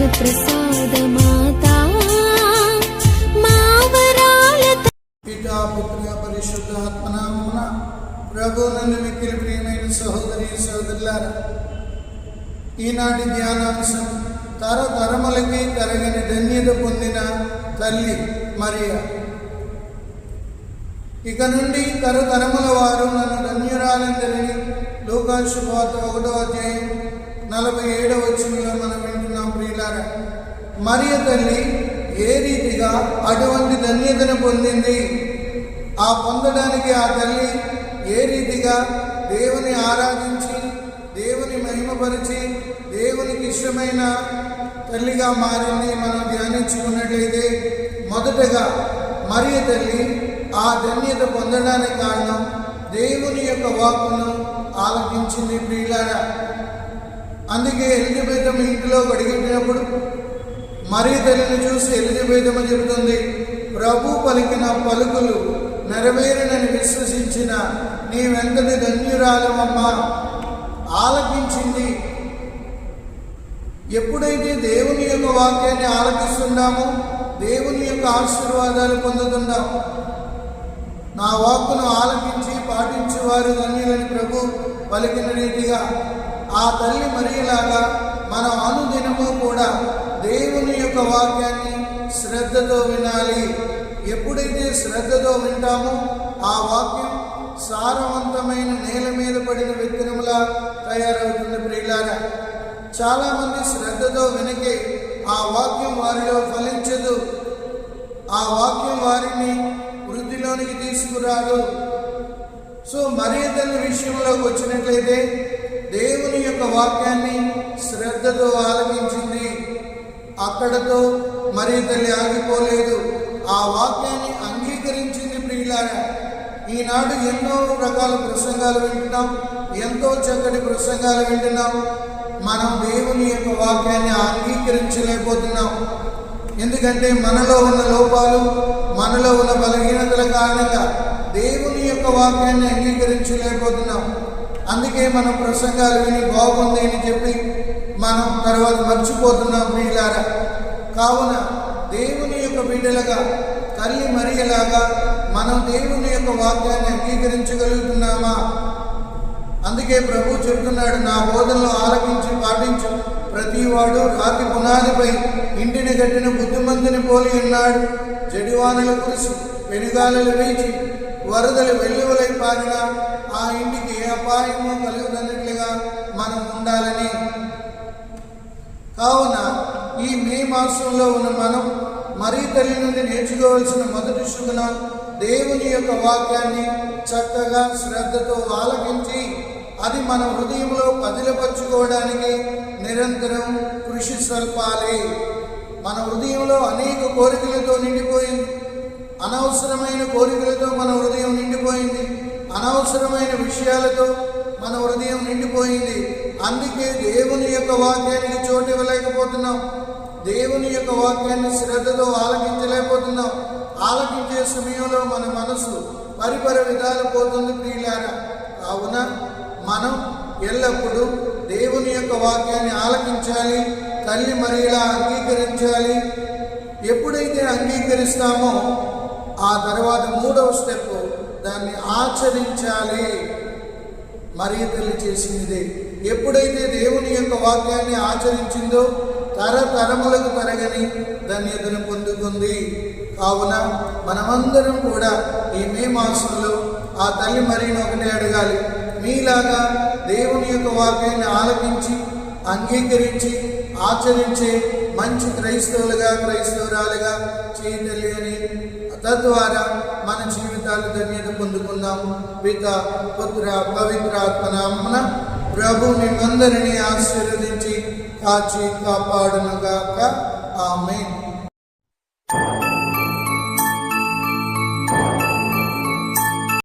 వరప్రసాద మాతా మా వరాల పితా పుత్ర పరిశుద్ధాత్మనామమున ప్రభు నన్ను మిక్కిలి ప్రియమైన సహోదరి సహోదరులారా ఈనాటి ధ్యానాంశం తరతరములకి తరగని ధన్యత పొందిన తల్లి మరియా. ఇక నుండి తరతరముల వారు నన్ను ధన్యురాలందరినీ లోకాశు ఒకటో అధ్యాయం నలభై ఏడవ వచ్చినలో మనం వింటున్నాం. ప్రియులారా మరియ తల్లి ఏ రీతిగా అటువంటి ధన్యతను పొందింది? ఆ పొందడానికి ఆ తల్లి ఏ రీతిగా దేవుని ఆరాధించి దేవుని మహిమపరిచి దేవునికి ఇష్టమైన తల్లిగా మారింది మనం ధ్యానించుకున్నట్లయితే మొదటగా మరియ తల్లి ఆ ధన్యత పొందడానికి కారణం దేవుని యొక్క వాక్కును ఆలకించింది ప్రియులారా. అందుకే ఎలిజబెతమ్మ ఇంటిలో అడిగినప్పుడు మరి తల్లిని చూసి ఎలిజబెతమ్మ చెబుతుంది ప్రభు పలికిన పలుకులు నెరవేరునని విశ్వసించిన నీ వెంటనే ధన్యురాలమమ్మా ఆలకించింది. ఎప్పుడైతే దేవుని యొక్క వాక్యాన్ని ఆలకిస్తున్నామో దేవుని యొక్క ఆశీర్వాదాలు పొందుతున్నాము నా వాక్కును ఆలకించి పాటించేవారు ధన్యులని ప్రభు పలికిన రీతిగా ఆ తల్లి మరియలాగా మనం అనుదినము కూడా దేవుని యొక్క వాక్యాన్ని శ్రద్ధతో వినాలి. ఎప్పుడైతే శ్రద్ధతో వింటామో ఆ వాక్యం సారవంతమైన నేల మీద పడిన విత్తనములా తయారవుతుంది ప్రియులారా. చాలామంది శ్రద్ధతో వినకే ఆ వాక్యం వారిలో ఫలించదు. ఆ వాక్యం వారిని వృద్ధిలోనికి తీసుకురాదు. సో మరి తల్లి విషయంలోకి వచ్చినట్లయితే దేవుని యొక్క వాక్యాన్ని శ్రద్ధతో ఆలకించింది. అక్కడతో మరి తల్లి ఆగిపోలేదు. ఆ వాక్యాన్ని అంగీకరించింది ప్రియులారా. ఈనాడు ఎన్నో రకాల ప్రసంగాలు వింటున్నాం. ఎంతో చక్కటి ప్రసంగాలు వింటున్నాం. మనం దేవుని యొక్క వాక్యాన్ని అంగీకరించలేకపోతున్నాం. ఎందుకంటే మనలో ఉన్న లోపాలు మనలో ఉన్న బలహీనతల కారణంగా దేవుని యొక్క వాక్యాన్ని అంగీకరించలేకపోతున్నాం. అందుకే మనం ప్రసంగాలు విని బాగుంది అని చెప్పి మనం తర్వాత మర్చిపోతున్నాం ప్రియులారా. కావున దేవుని యొక్క బిడ్డలుగా తల్లి మరియలాగా మనం దేవుని యొక్క వాక్యాన్ని అంగీకరించగలుగుతున్నామా? అందుకే ప్రభు చెబుతున్నాడు నా బోధనలో ఆలకించి పాటించు. ప్రతివాడు రాతి పునాదిపై ఇంటిని కట్టిన బుద్ధిమంతుని పోలి ఉన్నాడు. జడివానలు కురిసి పెనుగాలులు వేచి వరదలు వెల్లువలై పారిన ఆ ఇంటికి ఏ అపాయమో కలుగునట్లుగా మనం ఉండాలని. కావున ఈ మే మాసంలో ఉన్న మనం మరీ తల్లి నుండి నేర్చుకోవాల్సిన మొదటి శుభన దేవుని యొక్క వాక్యాన్ని చక్కగా శ్రద్ధతో ఆలకించి అది మన హృదయంలో పదిలపరుచుకోవడానికి నిరంతరం కృషి సల్పాలి మన హృదయంలో అనేక కోరికలతో నిండిపోయి అనవసరమైన కోరికలతో మన హృదయం నిండిపోయింది. అనవసరమైన విషయాలతో మన హృదయం నిండిపోయింది. అందుకే దేవుని యొక్క వాక్యానికి చోటు ఇవ్వలేకపోతున్నాం. దేవుని యొక్క వాక్యాన్ని శ్రద్ధతో ఆలకించలేకపోతున్నాం. ఆలకించే సమయంలో మన మనసు పరిపర విధాలు పోతుంది ప్రియులారా. కావున మనం ఎల్లప్పుడూ దేవుని యొక్క వాక్యాన్ని ఆలకించాలి తల్లి మరియలా అంగీకరించాలి. ఎప్పుడైతే అంగీకరిస్తామో ఆ తర్వాత మూడవ స్టెప్ దాన్ని ఆచరించాలి. మరియు తల్లి చేసింది. ఎప్పుడైతే దేవుని యొక్క వాక్యాన్ని ఆచరించిందో తరతరములకు తరగని ధన్యతను పొందుకుంది. కావున మనమందరం కూడా ఈ మే మాసంలో ఆ తల్లి మరిని ఒకటే అడగాలి. మీలాగా దేవుని యొక్క వాక్యాన్ని ఆలకించి అంగీకరించి ఆచరించే మంచి క్రైస్తవులుగా క్రైస్తవురాలుగా చేయతల్లి అని తద్వారా మన జీవితాలు ధన్యత పొందుకుందాము. పిత పుత్ర పవిత్రాత్మనామన ప్రభు మిమ్మందరినీ ఆశీర్వదించి కాచి కాపాడునుగాక. ఆమె